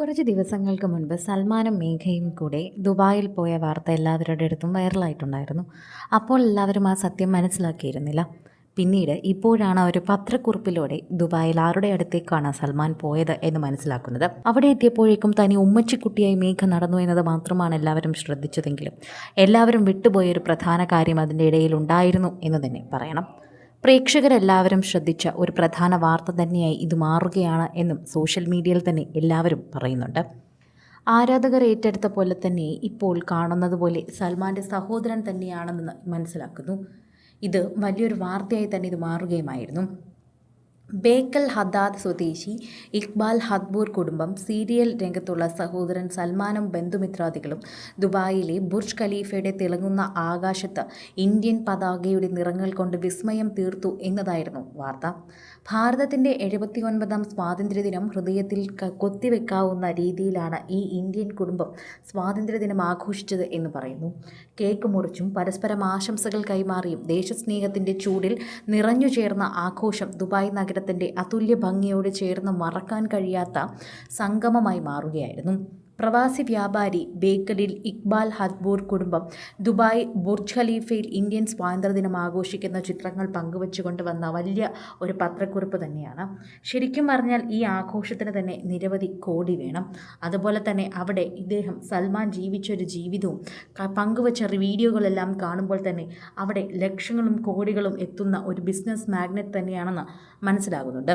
കുറച്ച് ദിവസങ്ങൾക്ക് മുൻപ് സൽമാനും മേഘയും കൂടെ ദുബായിൽ പോയ വാർത്ത എല്ലാവരുടെ അടുത്തും വൈറലായിട്ടുണ്ടായിരുന്നു. അപ്പോൾ എല്ലാവരും ആ സത്യം മനസ്സിലാക്കിയിരുന്നില്ല. പിന്നീട് ഇപ്പോഴാണ് ഒരു പത്രക്കുറിപ്പിലൂടെ ദുബായിൽ ആരുടെ അടുത്തേക്കാണ് സൽമാൻ പോയത് എന്ന് മനസ്സിലാക്കുന്നത്. അവിടെ എത്തിയപ്പോഴേക്കും തനി ഉമ്മച്ചിക്കുട്ടിയായി മേഘ നടന്നു എന്നത് മാത്രമാണ് എല്ലാവരും ശ്രദ്ധിച്ചതെങ്കിലും എല്ലാവരും വിട്ടുപോയ ഒരു പ്രധാന കാര്യം അതിന്റെ ഇടയിൽ ഉണ്ടായിരുന്നു എന്ന് തന്നെ പറയണം. പ്രേക്ഷകരെല്ലാവരും ശ്രദ്ധിച്ച ഒരു പ്രധാന വാർത്ത തന്നെയായി ഇത് മാറുകയാണ് എന്നും സോഷ്യൽ മീഡിയയിൽ തന്നെ എല്ലാവരും പറയുന്നുണ്ട്. ആരാധകർ ഏറ്റെടുത്ത പോലെ തന്നെ ഇപ്പോൾ കാണുന്നത് പോലെ സൽമാന്റെ സഹോദരൻ തന്നെയാണെന്ന് മനസ്സിലാക്കുന്നു. ഇത് വലിയൊരു വാർത്തയായി തന്നെ ഇത് മാറുകയുമായിരുന്നു. ബേക്കൽ ഹദ്ദാദ് സ്വദേശി ഇക്ബാൽ ഹദ്ബൂർ കുടുംബം സീരിയൽ രംഗത്തുള്ള സഹോദരൻ സൽമാനും ബന്ധുമിത്രാദികളും ദുബായിലെ ബുർജ് ഖലീഫയുടെ തിളങ്ങുന്ന ആകാശത്ത് ഇന്ത്യൻ പതാകയുടെ നിറങ്ങൾ കൊണ്ട് വിസ്മയം തീർത്തു എന്നതായിരുന്നു വാർത്ത. ഭാരതത്തിന്റെ എഴുപത്തി ഒൻപതാം സ്വാതന്ത്ര്യദിനം ഹൃദയത്തിൽ കൊത്തിവെക്കാവുന്ന രീതിയിലാണ് ഈ ഇന്ത്യൻ കുടുംബം സ്വാതന്ത്ര്യദിനം ആഘോഷിച്ചത് എന്ന് പറയുന്നു. കേക്ക് മുറിച്ചും പരസ്പരം ആശംസകൾ കൈമാറിയും ദേശസ്നേഹത്തിന്റെ ചൂടിൽ നിറഞ്ഞു ചേർന്ന ആഘോഷം ദുബായ് നഗരത്തിന്റെ അതുല്യ ഭംഗിയോട് ചേർന്ന് മറക്കാൻ കഴിയാത്ത സംഗമമായി മാറുകയായിരുന്നു. പ്രവാസി വ്യാപാരി ബേക്കലിൽ ഇക്ബാൽ ഹദ്ബൂർ കുടുംബം ദുബായ് ബുർജ് ഖലീഫയിൽ ഇന്ത്യൻ സ്വാതന്ത്ര്യദിനം ആഘോഷിക്കുന്ന ചിത്രങ്ങൾ പങ്കുവച്ചുകൊണ്ട് വന്ന വലിയ ഒരു പത്രക്കുറിപ്പ് തന്നെയാണ്. ശരിക്കും പറഞ്ഞാൽ ഈ ആഘോഷത്തിന് തന്നെ നിരവധി കോടി വേണം. അതുപോലെ തന്നെ അവിടെ ഇദ്ദേഹം സൽമാൻ ജീവിച്ചൊരു ജീവിതവും പങ്കുവച്ച വീഡിയോകളെല്ലാം കാണുമ്പോൾ തന്നെ അവിടെ ലക്ഷങ്ങളും കോടികളും എത്തുന്ന ഒരു ബിസിനസ് മാഗ്നറ്റ് തന്നെയാണെന്ന് മനസ്സിലാകുന്നുണ്ട്.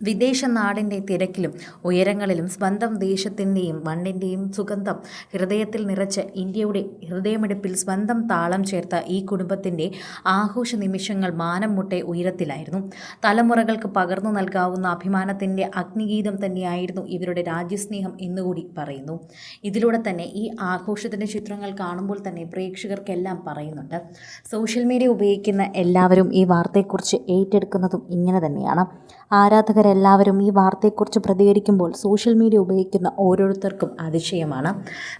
വിദേശ നാടിന്റെ തിരക്കിലും ഉയരങ്ങളിലും സ്വന്തം ദേശത്തിന്റെയും മണ്ണിന്റെയും സുഗന്ധം ഹൃദയത്തിൽ നിറച്ച് ഇന്ത്യയുടെ ഹൃദയമെടുപ്പിൽ സ്വന്തം താളം ചേർത്ത ഈ കുടുംബത്തിന്റെ ആഘോഷ നിമിഷങ്ങൾ മാനം മുട്ടെ ഉയരത്തിലായിരുന്നു. തലമുറകൾക്ക് പകർന്നു നൽകാവുന്ന അഭിമാനത്തിന്റെ അഗ്നിഗീതം തന്നെയായിരുന്നു ഇവരുടെ രാജ്യസ്നേഹം എന്നുകൂടി പറയുന്നു. ഇതിലൂടെ തന്നെ ഈ ആഘോഷത്തിന്റെ ചിത്രങ്ങൾ കാണുമ്പോൾ തന്നെ പ്രേക്ഷകർക്കെല്ലാം പറയുന്നുണ്ട്. സോഷ്യൽ മീഡിയ ഉപയോഗിക്കുന്ന എല്ലാവരും ഈ വാർത്തയെക്കുറിച്ച് ഏറ്റെടുക്കുന്നതും ഇങ്ങനെ തന്നെയാണ്. ആരാധകരെല്ലാവരും ഈ വാർത്തയെക്കുറിച്ച് പ്രതികരിക്കുമ്പോൾ സോഷ്യൽ മീഡിയ ഉപയോഗിക്കുന്ന ഓരോരുത്തർക്കും അതിശയമാണ്.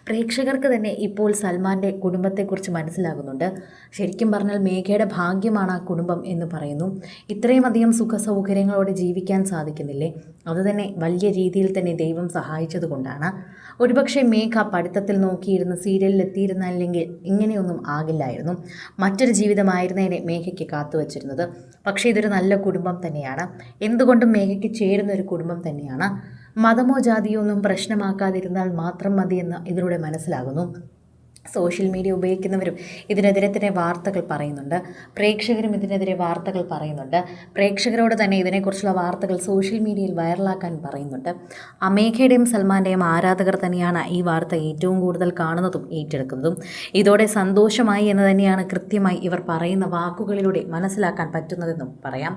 പ്രേക്ഷകർക്ക് തന്നെ ഇപ്പോൾ സൽമാന്റെ കുടുംബത്തെക്കുറിച്ച് മനസ്സിലാകുന്നുണ്ട്. ശരിക്കും പറഞ്ഞാൽ മേഘയുടെ ഭാഗ്യമാണ് ആ കുടുംബം എന്ന് പറയുന്നു. ഇത്രയും അധികം സുഖ സൗകര്യങ്ങളോടെ ജീവിക്കാൻ സാധിക്കുന്നില്ലേ? അതുതന്നെ വലിയ രീതിയിൽ തന്നെ ദൈവം സഹായിച്ചതുകൊണ്ടാണ് ഒരുപക്ഷെ മേഘ പഠിത്തത്തിൽ നോക്കിയിരുന്ന് സീരിയലിൽ എത്തിയിരുന്നില്ലെങ്കിൽ ഇങ്ങനെയൊന്നും ആകില്ലായിരുന്നു. മറ്റൊരു ജീവിതമായിരുന്നേനെ മേഘയ്ക്ക് കാത്തുവച്ചിരുന്നത്. പക്ഷേ ഇതൊരു നല്ല കുടുംബം തന്നെയാണ്. എന്തുകൊണ്ടും മേഘയ്ക്ക് ചേരുന്ന ഒരു കുടുംബം തന്നെയാണ്. മതമോ ജാതിയോ ഒന്നും പ്രശ്നമാക്കാതിരുന്നാൽ മാത്രം മതിയെന്ന് ഇതിലൂടെ മനസ്സിലാകുന്നു. സോഷ്യൽ മീഡിയ ഉപയോഗിക്കുന്നവരും ഇതിനെതിരെ തന്നെ വാർത്തകൾ പറയുന്നുണ്ട്. പ്രേക്ഷകരും ഇതിനെതിരെ വാർത്തകൾ പറയുന്നുണ്ട്. പ്രേക്ഷകരോട് തന്നെ ഇതിനെക്കുറിച്ചുള്ള വാർത്തകൾ സോഷ്യൽ മീഡിയയിൽ വൈറലാക്കാൻ പറയുന്നുണ്ട്. അമേഘയുടെയും സൽമാന്റെയും ആരാധകർ തന്നെയാണ് ഈ വാർത്ത ഏറ്റവും കൂടുതൽ കാണുന്നതും ഏറ്റെടുക്കുന്നതും. ഇതോടെ സന്തോഷമായി എന്ന് തന്നെയാണ് കൃത്യമായി ഇവർ പറയുന്ന വാക്കുകളിലൂടെ മനസ്സിലാക്കാൻ പറ്റുന്നതെന്നും പറയാം.